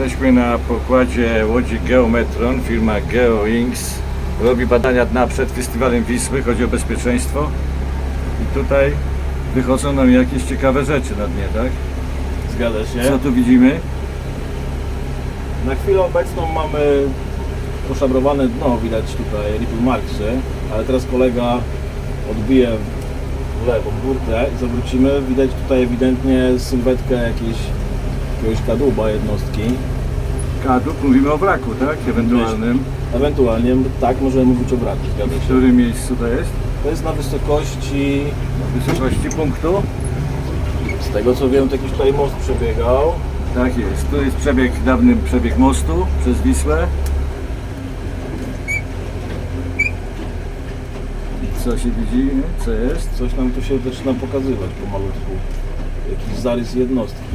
Jesteśmy na pokładzie łodzi Geometron, firma GeoInks. Robi badania dna przed festiwalem Wisły, chodzi o bezpieczeństwo. I tutaj wychodzą nam jakieś ciekawe rzeczy na dnie, tak? Zgadza się. Co tu widzimy? Na chwilę obecną mamy poszabrowane dno, widać tutaj Ripple Marksy, ale teraz kolega odbije w lewą burtę i zawrócimy. Widać tutaj ewidentnie sylwetkę jakiejś, jakiegoś kadłuba jednostki. Kadłub, mówimy o wraku, tak? Ewentualnym. Ewentualnie tak możemy mówić o wraku, zgadza W się. którym miejscu to jest? To jest na wysokości, Na wysokości punktu? z tego co wiem, to jakiś tutaj most przebiegał. Tak jest. Tu jest przebieg, dawny przebieg mostu przez Wisłę. I co się widzi? Co jest? Coś nam tu się zaczyna pokazywać pomalutku. Jakiś zarys jednostki.